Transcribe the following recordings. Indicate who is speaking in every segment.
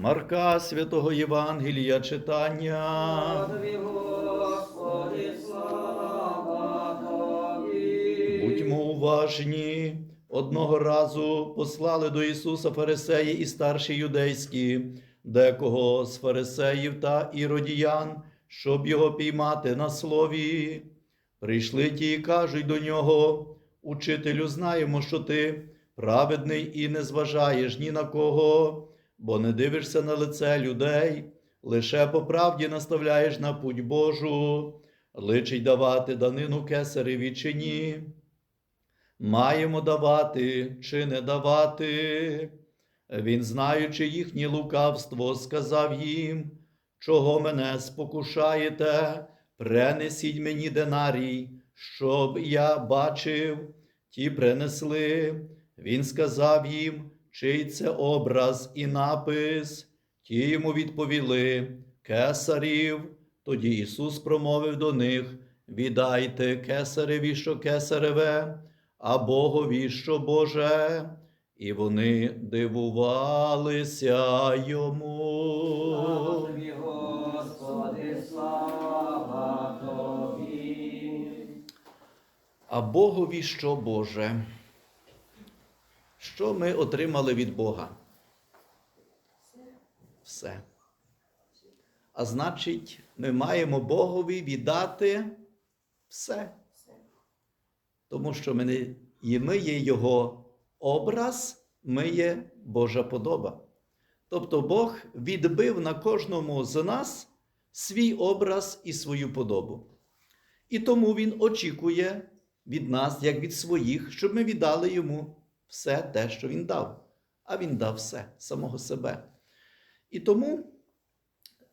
Speaker 1: Марка Святого Євангелія читання.
Speaker 2: Тобі, Господи, слава Тобі.
Speaker 1: Будьмо уважні. Одного разу послали до Ісуса фарисеї і старші юдейські, декого з фарисеїв та іродіян, щоб його піймати на слові. Прийшли ті і кажуть до нього: Учителю, знаємо, що ти праведний і не зважаєш ні на кого, бо не дивишся на лице людей, лише по правді наставляєш на путь Божу, личить давати данину кесареві чи ні. Маємо давати чи не давати. Він, знаючи їхнє лукавство, сказав їм, чого мене спокушаєте, принесіть мені динарій, щоб я бачив. Ті принесли. Він сказав їм, чий це образ і напис. Ті йому відповіли кесарів. Тоді Ісус промовив до них: Віддайте кесареві, що кесареве, а Богові, що Боже. І вони дивувалися
Speaker 2: Слава
Speaker 1: йому.
Speaker 2: Тобі, Господи, слава Тобі.
Speaker 1: А Богові що Боже? Що ми отримали від Бога? Все. А значить, ми маємо Богові віддати все. Тому що ми, не, і ми є Його образ, ми є Божа подоба. Тобто Бог відбив на кожному з нас свій образ і свою подобу. І тому Він очікує від нас, як від своїх, щоб ми віддали йому все те, що він дав. А він дав все самого себе. І тому,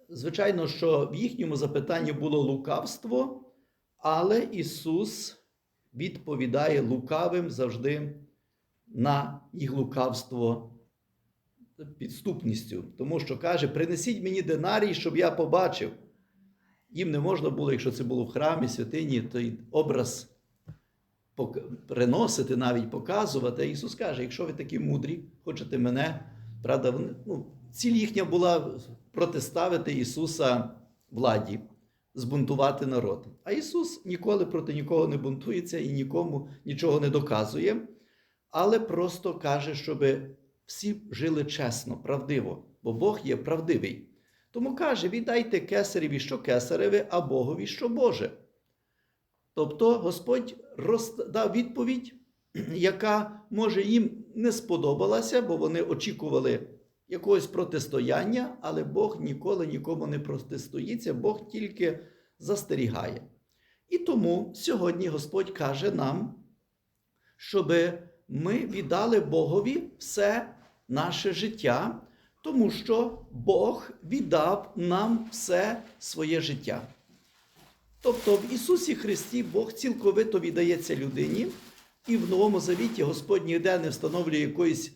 Speaker 1: звичайно, що в їхньому запитанні було лукавство, але Ісус відповідає лукавим завжди на їх лукавство підступністю, тому що каже: принесіть мені динарій, щоб я побачив. Їм не можна було, якщо це було в храмі, святині, той образ приносити, навіть показувати. Ісус каже: якщо ви такі мудрі, хочете мене, правда, вони- ну, ціль їхня була протиставити Ісуса владі, збунтувати народ. А Ісус ніколи проти нікого не бунтується і нікому нічого не доказує, але просто каже, щоб всі жили чесно, правдиво, бо Бог є правдивий. Тому каже: віддайте кесареві, що кесареве, а Богові, що Боже. Тобто Господь роз- дав відповідь, яка може їм не сподобалася, бо вони очікували якогось протистояння, але Бог ніколи нікому не протистоїться, Бог тільки застерігає. І тому сьогодні Господь каже нам, щоб ми віддали Богові все наше життя, тому що Бог віддав нам все своє життя. Тобто в Ісусі Христі Бог цілковито віддається людині, і в Новому Завіті Господь ніде не встановлює якоїсь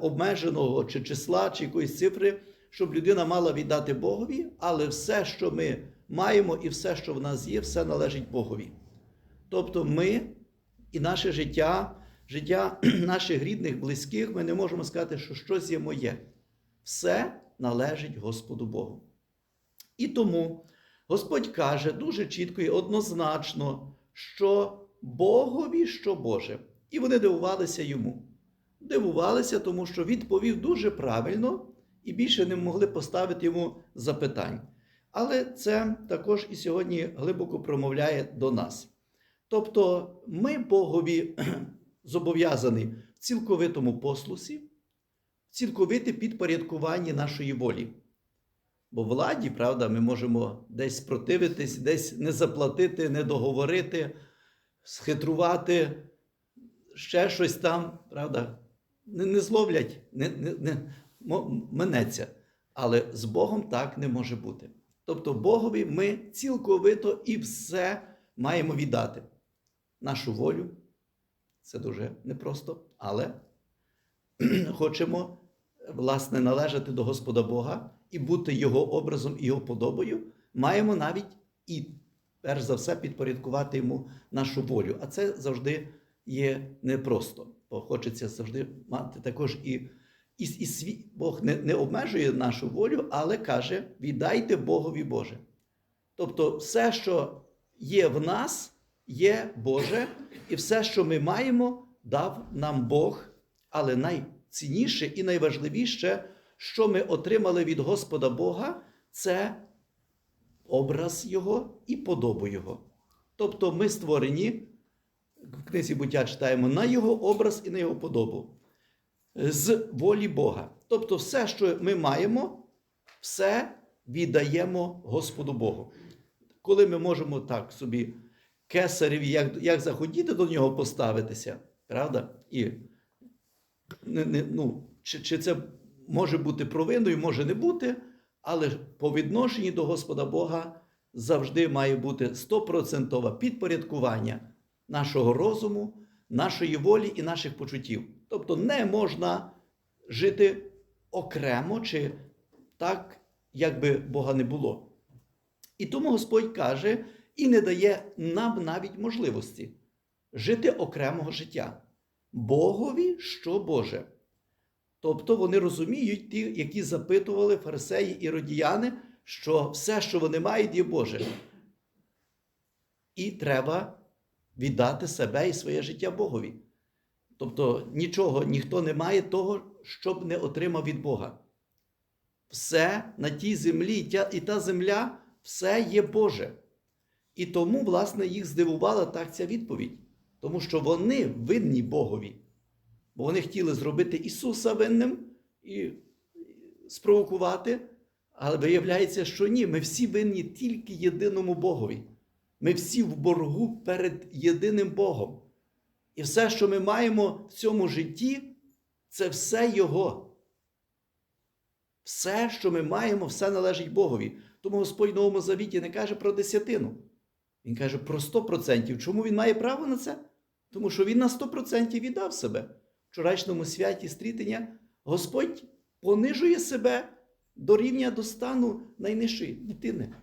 Speaker 1: обмеженого чи числа, чи якоїсь цифри, щоб людина мала віддати Богові, але все, що ми маємо, і все, що в нас є, все належить Богові. Тобто ми і наше життя, життя наших рідних, близьких, ми не можемо сказати, що щось є моє. Все належить Господу Богу. І тому Господь каже дуже чітко і однозначно, що Богові, що Боже. І вони дивувалися йому. Дивувалися, тому що відповів дуже правильно і більше не могли поставити йому запитань. Але це також і сьогодні глибоко промовляє до нас. Тобто, ми Богові зобов'язані в цілковитому послусі, в цілковите підпорядкуванні нашої волі. Бо владі, правда, ми можемо десь спротивитись, десь не заплатити, не договорити, схитрувати, ще щось там, правда, не, не зловлять, не, не, не минеться. Але з Богом так не може бути. Тобто Богові ми цілковито і все маємо віддати. Нашу волю. Це дуже непросто, але хочемо власне належати до Господа Бога і бути Його образом і Його подобою, маємо навіть і, перш за все, підпорядкувати йому нашу волю. А це завжди є непросто, бо хочеться завжди мати також і І, і свій, Бог не, не обмежує нашу волю, але каже: віддайте Богові Боже. Тобто, все, що є в нас, є Боже, і все, що ми маємо, дав нам Бог. Але найцінніше і найважливіше, що ми отримали від Господа Бога, це образ Його і подобу Його. Тобто ми створені, в книзі буття читаємо на Його образ і на Його подобу. З волі Бога. Тобто, все, що ми маємо, все віддаємо Господу Богу. Коли ми можемо так собі кесареві, як, як захотіти до нього поставитися, правда? І ну, чи, чи це може бути провиною, може не бути, але по відношенні до Господа Бога завжди має бути стопроцентове підпорядкування нашого розуму, нашої волі і наших почуттів. Тобто не можна жити окремо чи так, як би Бога не було. І тому Господь каже і не дає нам навіть можливості жити окремого життя. Богові що Боже. Тобто вони розуміють, ті, які запитували фарисеї і родіяни, що все, що вони мають, є Боже. І треба віддати себе і своє життя Богові. Тобто нічого, ніхто не має того, щоб не отримав від Бога. Все на тій землі, і та- земля, все є Боже. І тому, власне, їх здивувала так ця відповідь, тому що вони винні Богові. Бо вони хотіли зробити Ісуса винним і спровокувати, але виявляється, що ні, ми всі винні тільки єдиному Богові. Ми всі в боргу перед єдиним Богом. І все, що ми маємо в цьому житті, це все Його. Все, що ми маємо, все належить Богові. Тому Господь в Новому Завіті не каже про десятину. Він каже про 100%. Чому він має право на це? Тому що він на 100% віддав себе. Вчорашньому святі стрітення Господь понижує себе до рівня до стану найнижчої дитини.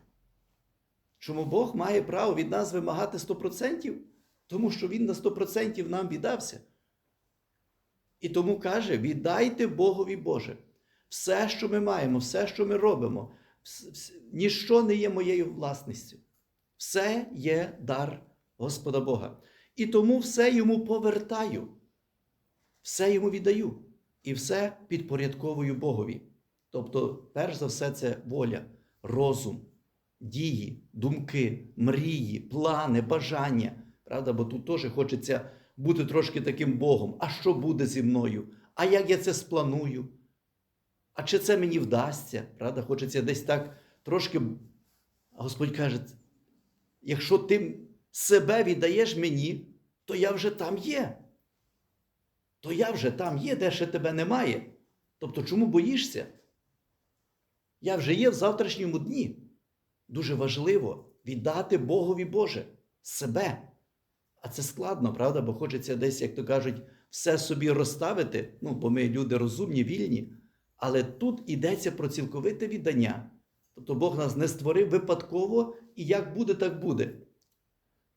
Speaker 1: Чому Бог має право від нас вимагати 100%? Тому що Він на 100% нам віддався. І тому каже: віддайте Богові Боже. Все, що ми маємо, все, що ми робимо, ніщо не є моєю власністю. Все є дар Господа Бога. І тому все йому повертаю, все йому віддаю і все підпорядковую Богові. Тобто, перш за все, це воля, розум, дії, думки, мрії, плани, бажання. Правда, бо тут теж хочеться бути трошки таким Богом. А що буде зі мною? А як я це спланую? А чи це мені вдасться? Правда, хочеться десь так трошки. А Господь каже: якщо ти себе віддаєш мені, то я вже там є. То я вже там є, де ще тебе немає. Тобто, чому боїшся? Я вже є в завтрашньому дні. Дуже важливо віддати Богові Боже себе. А це складно, правда? Бо хочеться десь, як то кажуть, все собі розставити. Ну, бо ми люди розумні, вільні. Але тут йдеться про цілковите віддання. Тобто Бог нас не створив випадково, і як буде, так буде.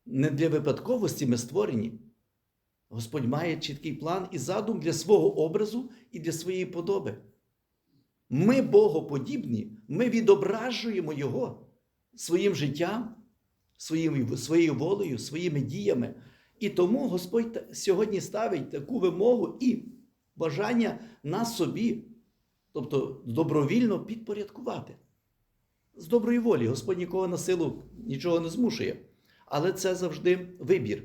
Speaker 1: Не для випадковості ми створені. Господь має чіткий план і задум для свого образу і для своєї подоби. Ми Богоподібні, ми відображуємо Його своїм життям, своїм, своєю волею, своїми діями. І тому Господь сьогодні ставить таку вимогу і бажання на собі, тобто добровільно підпорядкувати. З доброї волі. Господь нікого на силу нічого не змушує. Але це завжди вибір.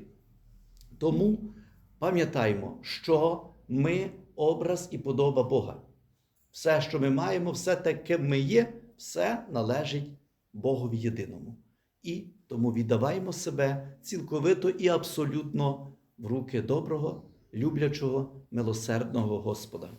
Speaker 1: Тому пам'ятаймо, що ми образ і подоба Бога. Все, що ми маємо, все те, ким ми є, все належить Богові єдиному. І тому віддаваємо себе цілковито і абсолютно в руки доброго, люблячого, милосердного Господа.